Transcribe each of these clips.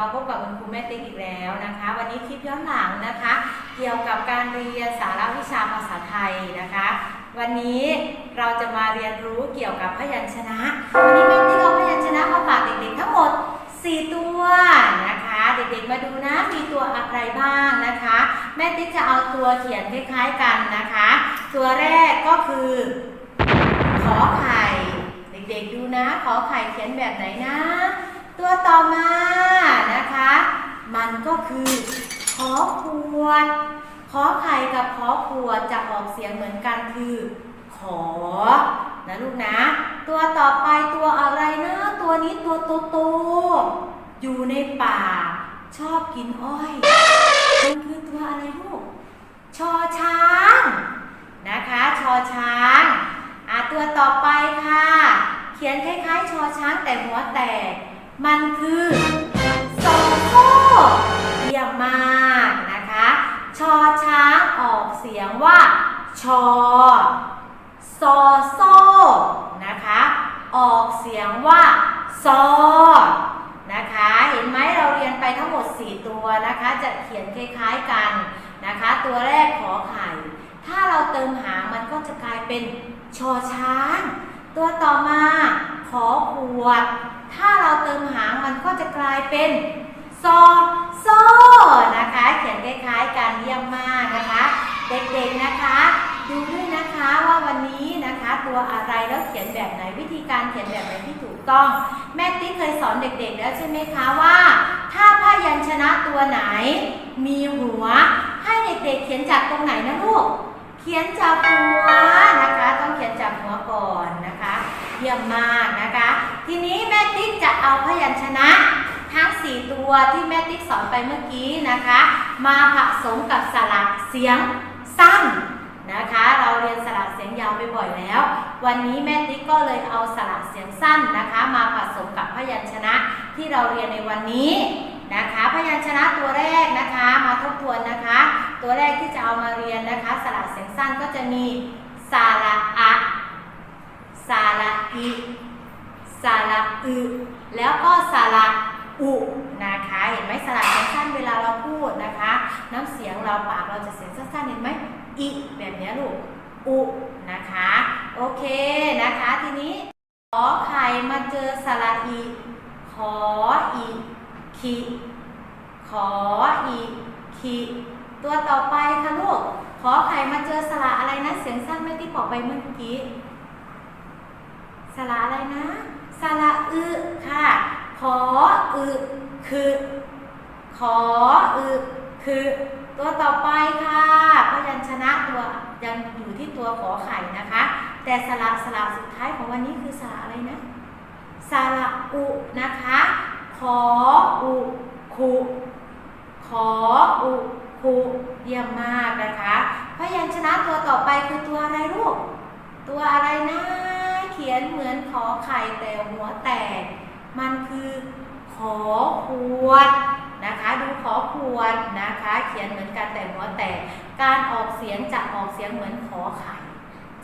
มาพบกับคุณครูแม่ติ๊กอีกแล้วนะคะ วันนี้คลิปย้อนหลังนะคะ เกี่ยวกับการเรียนสาระวิชาภาษาไทยนะคะ วันนี้เราจะมาเรียนรู้เกี่ยวกับพยัญชนะ วันนี้แม่ติ๊กเอาพยัญชนะมาฝากเด็กๆทั้งหมด 4 ตัวนะคะ เด็กๆมาดูนะมีตัวอะไรบ้างนะคะ แม่ติ๊กจะเอาตัวเขียนคล้ายๆกันนะคะ ตัวแรกก็คือขอไข่เด็กๆดูนะ ขอไข่เขียนแบบไหนนะ ตัวต่อมานะคะ มันก็คือขอขวด ขอไข่กับขอขวดจะออกเสียงเหมือนกันคือ ขอ นะลูกนะ ตัวต่อไปตัวอะไรนะตัวนี้ตัวโตๆอยู่ในป่า ชอบกินอ้อยมันคือตัวอะไรลูกชอช้างนะคะชอช้างอะตัวต่อไปค่ะ เขียนคล้ายๆ ชอช้างแต่หัวแตก มันคือสอโซ่เยี่ยมมากนะคะ ชอช้างออกเสียงว่า ชอ ซอโซนะคะ ออกเสียงว่าซอนะคะ เห็นไหมเราเรียนไปทั้งหมด 4 ตัวนะคะ จะเขียนคล้ายๆกันนะคะ ตัวแรกขอไข่ ถ้าเราเติมหางมันก็จะกลายเป็นชอช้าง ตัวต่อมาขอขวด ถ้าเราเติมหางมันก็จะกลายเป็นซอโซนะคะ เขียนคล้ายๆกันเยี่ยมมากนะคะ เด็กๆนะคะดูด้วยนะคะว่าวันนี้นะคะตัวอะไรแล้วเขียนแบบไหนวิธีการเขียนแบบไหนที่ถูกต้อง แม่ติ๊กเคยสอนเด็กๆ แล้วใช่ไหมคะว่า ถ้าพยัญชนะตัวไหน มีหัว ให้เด็กๆเขียนจากตรงไหนนะลูกเขียนจากหัวนะคะ ต้องเขียนจากหัวก่อนนะคะ เยี่ยมมากนะคะ เอาพยัญชนะทั้ง 4 ตัวที่แม่ติ๊กสอนไปเมื่อกี้นะคะ มาผสมกับสระเสียงสั้นนะคะ เราเรียนสระเสียงยาวไปบ่อยแล้ว วันนี้แม่ติ๊กก็เลยเอาสระเสียงสั้นนะคะ มาผสมกับพยัญชนะที่เราเรียนในวันนี้นะคะ พยัญชนะตัวแรกนะคะ มาทบทวนนะคะ ตัวแรกที่จะเอามาเรียนนะคะสระเสียงสั้นก็จะมีสระอะสระอิสระอึ แล้วก็สระอุนะคะ เห็นไหมสระเสียงสั้นเวลาเราพูดนะคะ น้ำเสียงเราปากเราจะเสียงสั้นๆเห็นไหมอิแบบนี้ลูกอุนะคะ โอเคนะคะ ทีนี้ขอไข่มาเจอสระอีขออีขีขออีขีตัวต่อไปค่ะลูกขอไข่มาเจอสระอะไรนะ เสียงสั้นไม่ที่บอกไปเมื่อกี้สระอะไรนะ สระอึค่ะ ขออึคือ ขออึคือ ตัวต่อไปค่ะพยัญชนะตัวยังอยู่ที่ตัวขอไข่นะคะ แต่สระสระสุดท้ายของวันนี้คือสระอะไรนะสระอุนะคะ ขออุคุขออุคุเยี่ยมมากนะคะพยัญชนะตัวต่อไปคือตัวอะไรลูก ตัวอะไรนะ นเหมือนขอไข่แต่หัวแตก มันคือขอขวดนะคะ ดูขอขวดนะคะ เขียนเหมือนกันแต่หัวแตก การออกเสียงจะออกเสียงเหมือนขอไข่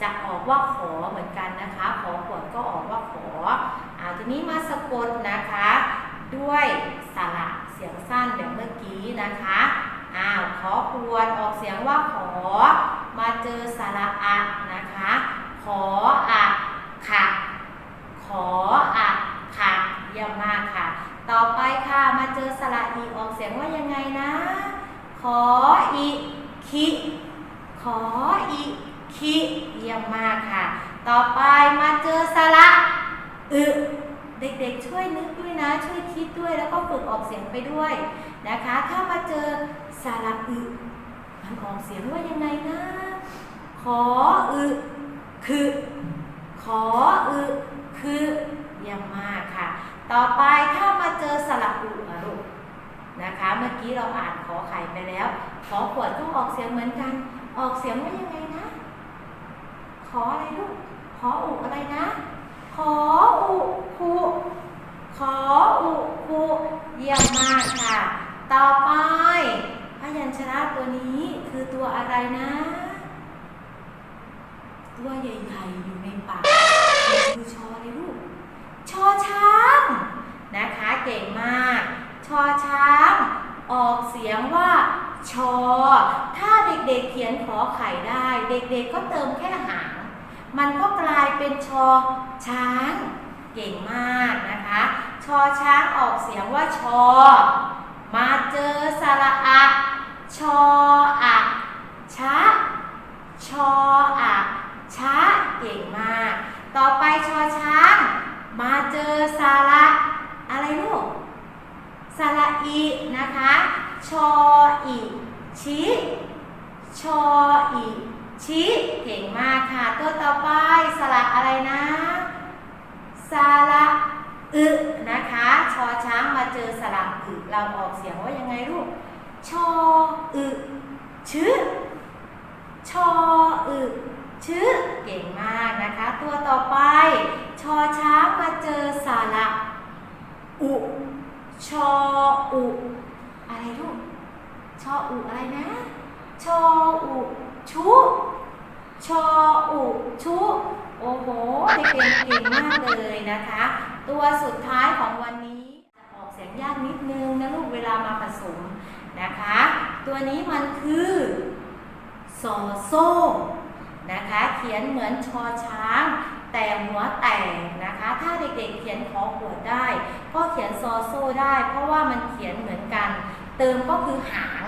จะออกว่าขอเหมือนกันนะคะ ขอขวดก็ออกว่าขออ่าทีนี้มาสะกดนะคะ ด้วยสระเสียงสั้นแบบเมื่อกี้นะคะอ้าวขอขวดออกเสียงว่าขอ มาเจอสระอะนะคะ ขออะ ค่ะ ขออะค่ะเยี่ยมมากค่ะ ต่อไปค่ะมาเจอสระอีออกเสียงว่ายังไงนะ ขออีคิขออีคิเยี่ยมมากค่ะ ต่อไปมาเจอสระอึเด็กๆช่วยนึกด้วยนะ ช่วยคิดด้วยแล้วก็ฝึกออกเสียงไปด้วยนะคะ ถ้ามาเจอสระอึมันออกเสียงว่ายังไงนะ ขออึคือ ขออึคือเยี่ยมมากค่ะ ต่อไปถ้ามาเจอสระอุอะลูกนะคะ เมื่อกี้เราอ่านขอไข่ไปแล้ว ขอขวดก็ออกเสียงเหมือนกัน ออกเสียงว่ายังไงนะ ขออะไรลูก ขออุอะไรนะ ขออุคุขออุคุเยี่ยมมากค่ะ ต่อไปพยัญชนะตัวนี้คือตัวอะไรนะ ตัวใหญ่ๆอยู่ในปากคือชอเลยลูก ชอช้างนะคะเก่งมากชชอช้าง ออกเสียงว่าชอ ถ้าเด็กๆเขียนขอไข่ได้ เด็กๆก็เติมแค่หาง มันก็กลายเป็นชอช้าง เก่งมากนะคะ ชอช้างออกเสียงว่าชอ มาเจอสระอะชออะชะชออะ ชะเก่งมาก ต่อไปชอช้าง มาเจอสาระอะไรลูกสาระอีนะคะ ชออีชิชออีชิเก่งมากค่ะ ตัวต่อไปสระอะไรนะสาระอึนะคะ ชอช้างมาเจอสระอึเราออกเสียงว่ายังไงลูก ชออึชึชออึ ชึเก่งมากนะคะ ตัวต่อไป ชอช้างมาเจอสาระอุชออุอะไรลูกชออุอะไรนะ ชออุชุชออุชุโอ้โหเด็กเก่งมากเลยนะคะ ตัวสุดท้ายของวันนี้ออกเสียงยากนิดนึงนะลูกเวลามาผสมนะคะ ตัวนี้มันคือซอโซ่ นะคะ เขียนเหมือนชอช้าง แต่หัวแตกนะคะ ถ้าเด็กๆเขียนขอขวดได้ ก็เขียนซอโซ่ได้ เพราะว่ามันเขียนเหมือนกัน เติมก็คือหาง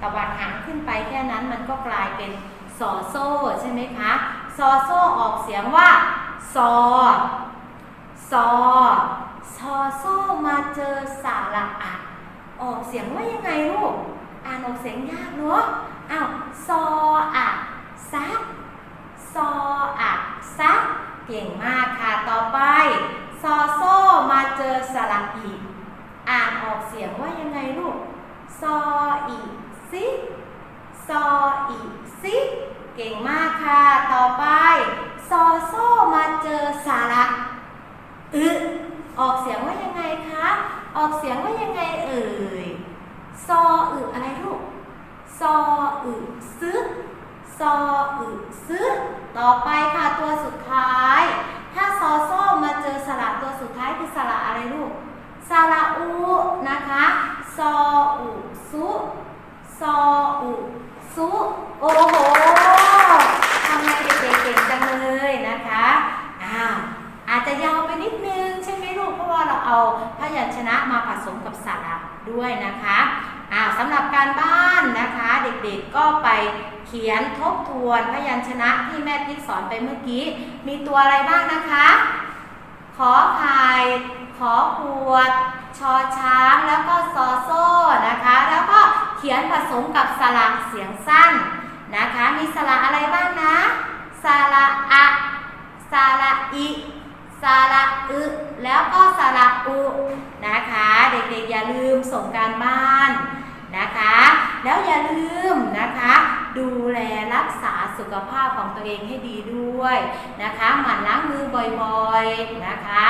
ตวัดหางขึ้นไปแค่นั้นมันก็กลายเป็นซอโซ่ใช่ไหมคะซอโซ่ออกเสียงว่าซอซอซอโซ่มาเจอสาระอะออกเสียงว่ายังไงลูก อ่านออกเสียงยากเนาะอ้าวซออะซัก ซออะซัก เก่งมากค่ะ ต่อไป ซอโซมาเจอสระอีอ่านออกเสียงว่ายังไงลูก ซออีซิซออีซิเก่งมากค่ะ ต่อไป ซอโซมาเจอสระอึออกเสียงว่ายังไงคะ ออกเสียงว่ายังไงเอ่ย ซออึอะไรลูก ซออึซึซออึซึ ต่อไปค่ะตัวสุดท้าย ถ้าซอโซ่มาเจอสระตัวสุดท้ายคือสระอะไรลูกสระอูนะคะซออุซุซออุซุโอ้โหทำไมเด็กๆเก่งจังเลยนะคะอ้าวอาจจะยาวไปนิดนึงใช่ไหมลูกเพราะว่าเราเอาพยัญชนะมาผสมกับสระด้วยนะคะอ้าวสำหรับการบ้านนะคะ เด็กๆก็ไป ขียนทบทวนพยัญชนะที่แม่ติ๊กสอนไปเมื่อกี้ มีตัวอะไรบ้างนะคะ ขอไข่ขอขวด ชอช้างแล้วก็ซอโซ่นะคะ แล้วก็เขียนผสมกับสระเสียงสั้นนะคะ มีสระอะไรบ้างนะสระอะสระอิสระอึ แล้วก็สระอุนะคะ เด็กๆอย่าลืมส่งการบ้านนะคะ แล้วอย่าลืมนะคะ ดูแลรักษาสุขภาพของตัวเองให้ดีด้วยนะคะหมั่นล้างมือบ่อยๆนะคะ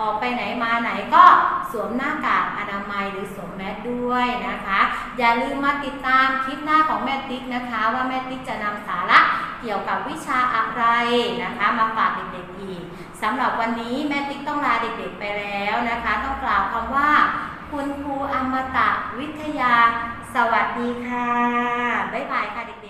ออกไปไหนมาไหนก็สวมหน้ากากอนามัยหรือสวมแมสด้วยนะคะ อย่าลืมมาติดตามคลิปหน้าของแม่ติ๊กนะคะ ว่าแม่ติ๊กจะนำสาระเกี่ยวกับวิชาอะไรนะคะ มาฝากเด็กๆอีกสำหรับวันนี้แม่ติ๊กต้องลาเด็กๆไปแล้วนะคะ ต้องกล่าวคำว่า คุณครูอมตะวิทยา สวัสดีค่ะ บ๊ายบายค่ะเด็กๆ